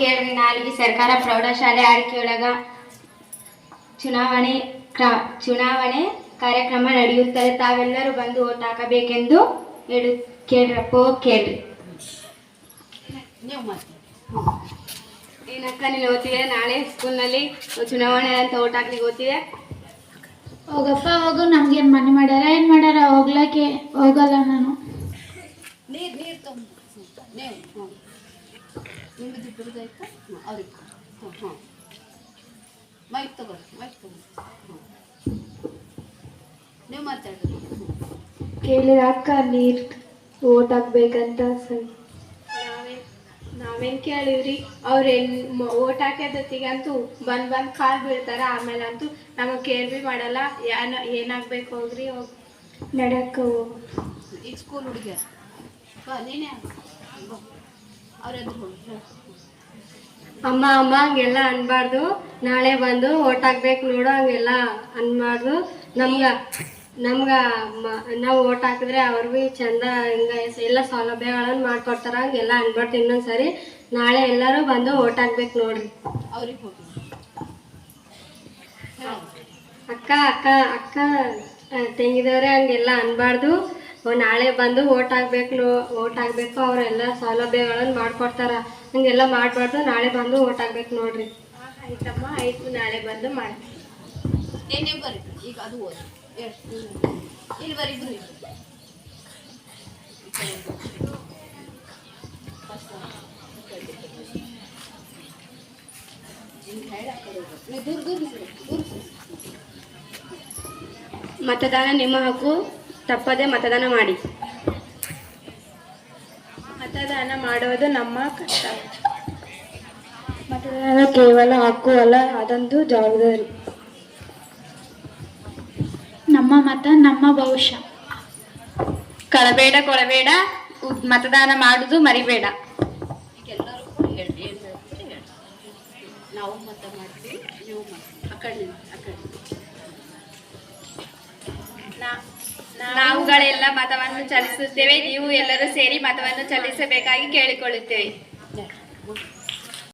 ಕೇಳ್ರಿ ನಾಲ್ಗಿ ಸರ್ಕಾರ ಪ್ರೌಢಶಾಲೆ ಆಯ್ಕೆಯೊಳಗ ಚುನಾವಣೆ ಕ್ರ ಚುನಾವಣೆ ಕಾರ್ಯಕ್ರಮ ನಡೆಯುತ್ತದೆ. ತಾವೆಲ್ಲರೂ ಬಂದು ಓಟ್ ಹಾಕಬೇಕೆಂದು ಹೇಳು ಕೇಳ್ರಪ್ಪ ಕೇಳ್ರಿ ಏನಕ್ಕ ನೀನು ಓದ್ತಿದೆ ನಾಳೆ ಸ್ಕೂಲ್ನಲ್ಲಿ ಚುನಾವಣೆ ಅಂತ ಓಟ್ ಹಾಕ್ಲಿಕ್ಕೆ ಓದ್ತಿದೆ ಹೋಗಪ್ಪ ಹೋಗು. ನಮ್ಗೇನ್ ಮನೆ ಮಾಡ್ಯಾರ? ಏನ್ ಮಾಡ್ಯಾರ? ಹೋಗ್ಲಕ್ಕೆ ಹೋಗಲ್ಲ ನಾನು. ನೀರು ನೀರು ತುಂಬ ನಿಮ್ಮದು ಹ್ಞೂ ಅವ್ರಿಗೆ ಹ್ಞೂ ಹ್ಞೂ ಮೈಕ್ ಹ್ಞೂ ನೀವು ಮಾತಾಡ್ರಿ ಕೇಳಿದ ಅಕ್ಕ ನೀರು ಓಟ್ ಹಾಕ್ಬೇಕಂತ ಸರಿ. ನಾವೇನ್ ನಾವೇನ್ ಕೇಳಿವ್ರಿ? ಅವ್ರು ಏನ್ ಓಟ್ ಹಾಕೋದತ್ತಿಗಂತೂ ಬಂದು ಬಂದು ಕಾಲ್ ಬೀಳ್ತಾರೆ ಆಮೇಲೆ ಅಂತೂ ನಮಗೆ ಕೇರ್ ಬಿ ಮಾಡಲ್ಲ ಏನ ಏನಾಗ್ಬೇಕು ಹೋಗ್ರಿ ಹೋಗ್. ನಡಕ್ಕೆ ಹೋಗಿ. ಈಗ ಸ್ಕೂಲ್ ಹುಡುಗಿಯರು. ನೀನೇ ಅಮ್ಮ ಅಮ್ಮ, ಹಂಗೆಲ್ಲ ಅನ್ಬಾರ್ದು. ನಾಳೆ ಬಂದು ಓಟ್ ಹಾಕ್ಬೇಕು ನೋಡು, ಹಂಗೆಲ್ಲ ಅನ್ಬಾರ್ದು. ನಮ್ಗ ನಮ್ಗ ನಾವು ಓಟ್ ಹಾಕಿದ್ರೆ ಅವ್ರು ಭೀ ಚಂದ ಹಿಂಗ ಎಲ್ಲ ಸೌಲಭ್ಯಗಳನ್ನು ಮಾಡ್ಕೊಡ್ತಾರ, ಹಂಗೆಲ್ಲ ಅನ್ಬಾರ್ದು ಇನ್ನೊಂದ್ಸರಿ. ನಾಳೆ ಎಲ್ಲರೂ ಬಂದು ಓಟ್ ಹಾಕ್ಬೇಕು ನೋಡ್ರಿ. ಅವ್ರಿಗೆ ಅಕ್ಕ ಅಕ್ಕ ಅಕ್ಕ ತೆಂಗಿದವ್ರೆ, ಹಂಗೆಲ್ಲ ಅನ್ಬಾರ್ದು. ನಾಳೆ ಬಂದು ಓಟ್ ಆಗ್ಬೇಕು ನೋ ಓಟ್ ಹಾಕ್ಬೇಕು ಅವರೆಲ್ಲ ಸೌಲಭ್ಯಗಳನ್ನು ಮಾಡ್ಕೊಡ್ತಾರ. ಹಂಗೆಲ್ಲ ಮಾಡಬಾರ್ದು ನಾಳೆ ಬಂದು ಓಟ್ ಹಾಕ್ಬೇಕು ನೋಡ್ರಿ. ಆಯ್ತಮ್ಮ ಆಯ್ತು ನಾಳೆ ಬಂದು ಮಾಡಿ ಏನೇ ಬರ್ರಿ ಈಗ ಅದು ಓದಿ. ಇಲ್ಲಿ ಇಬ್ರು. ಮತದಾನ ನಿಮ್ಮ ಹಕ್ಕು? ತಪ್ಪದೆ ಮತದಾನ ಮಾಡಿ. ಮತದಾನ ಮಾಡೋದು ನಮ್ಮ ಕರ್ತವ್ಯ. ಮತದಾನ ಕೇವಲ ಹಕ್ಕು ಅಲ್ಲ ಅದೊಂದು ಜವಾಬ್ದಾರಿ. ನಮ್ಮ ಮತ ನಮ್ಮ ಭವಿಷ್ಯ. ಕಳಬೇಡ ಕೊಳಬೇಡ ಉದ್- ಮತದಾನ ಮಾಡುದು ಮರಿಬೇಡ. ನಾವು ಮತ ಮಾಡ್ತೀವಿ ನೀವು ಮಾಡ್ತೀವಿ ಆ ಕಡೆ ಆ ಕಡೆ ನಾವುಗಳೆಲ್ಲ ಮತವನ್ನು ಚಲಿಸುತ್ತೇವೆ ನೀವು ಎಲ್ಲರೂ ಸೇರಿ ಮತವನ್ನು ಚಲಿಸಬೇಕಾಗಿ ಕೇಳಿಕೊಳ್ಳುತ್ತೇವೆ.